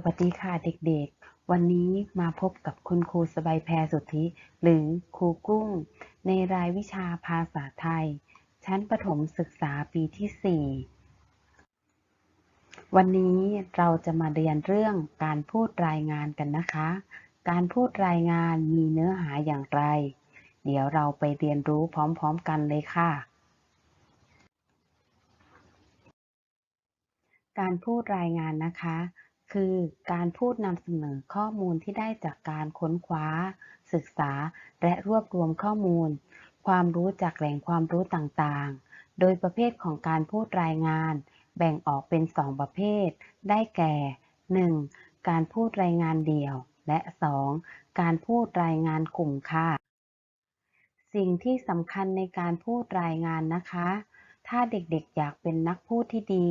สวัสดีค่ะเด็กๆ วันนี้มาพบกับคุณครูสบายแพรสุทธิ หรือครูกุ้ง ในรายวิชาภาษาไทย ชั้นประถมศึกษาปีที่ 4 วันนี้เราจะมาเรียนเรื่องการพูดรายงานกันนะคะ การพูดรายงานมีเนื้อหาอย่างไร เดี๋ยวเราไปเรียนรู้พร้อมๆกันเลยค่ะการพูดรายงานนะคะ คือการพูดนำเสนอข้อมูลที่ได้จากการค้นคว้า ศึกษา และรวบรวมข้อมูล ความรู้จากแหล่งความรู้ต่างๆ โดยประเภทของการพูดรายงาน แบ่งออกเป็น2ประเภท ได้แก่ 1. การพูดรายงานเดี่ยว และ 2. การพูดรายงานกลุ่มค่ะ สิ่งที่สำคัญในการพูดรายงานนะคะ ถ้าเด็กๆอยากเป็นนักพูดที่ดี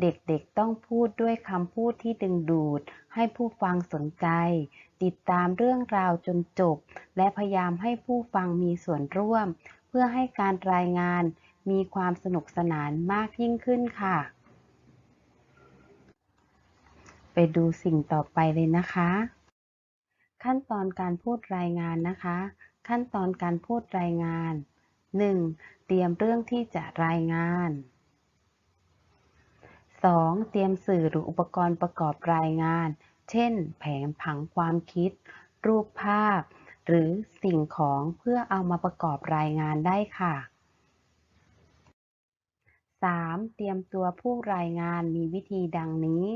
เด็กๆต้องพูดด้วยคำพูดที่ดึงดูด ให้ผู้ฟังสนใจ ติดตามเรื่องราวจนจบ และพยายามให้ผู้ฟังมีส่วนร่วม เพื่อให้การรายงานมีความสนุกสนานมากยิ่งขึ้นค่ะ ไปดูสิ่งต่อไปเลยนะคะ ขั้นตอนการพูดรายงานนะคะ ขั้นตอนการพูดรายงาน 1. เตรียมเรื่องที่จะรายงาน 2. เตรียมสื่อหรืออุปกรณ์ประกอบรายงาน เช่น แผนผังความคิด รูปภาพ หรือสิ่งของเพื่อเอามาประกอบรายงานได้ค่ะ 3. เตรียมตัวผู้รายงานมีวิธีดังนี้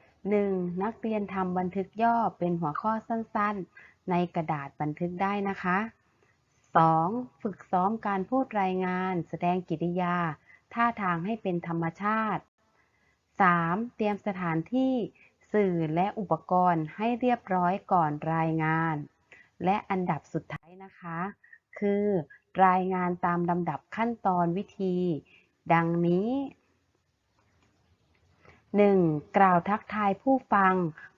1. นักเรียนทำบันทึกย่อเป็นหัวข้อสั้นๆ ในกระดาษบันทึกได้นะคะ 2. ฝึกซ้อมการพูดรายงาน แสดงกิริยา ท่าทางให้เป็นธรรมชาติ 3. เตรียมสถานที่สื่อและอุปกรณ์ให้เรียบร้อยก่อนรายงาน และอันดับสุดท้ายนะคะ คือ รายงานตามลำดับขั้นตอนวิธี ดังนี้ 1. กล่าวทักทายผู้ฟัง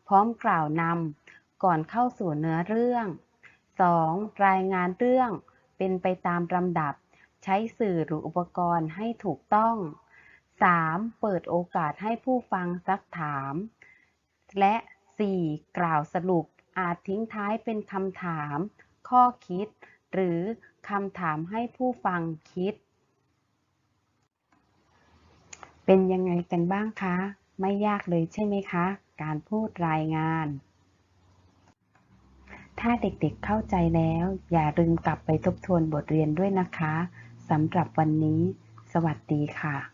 พร้อมกล่าวนำก่อนเข้าสู่เนื้อเรื่อง 2. รายงานเรื่องเป็นไปตามลำดับ ใช้สื่อหรืออุปกรณ์ให้ถูกต้อง 3. เปิดโอกาสให้ผู้ฟังซักถาม และ 4. กล่าวสรุปอาจทิ้งท้ายเป็นคำถาม ข้อคิด หรือคำถามให้ผู้ฟังคิด เป็นยังไงกันบ้างคะ ไม่ยากเลยใช่ไหมคะ การพูดรายงาน ถ้าเด็กๆเข้าใจแล้ว อย่าลืมกลับไปทบทวนบทเรียนด้วยนะคะสำหรับวันนี้ สวัสดีค่ะ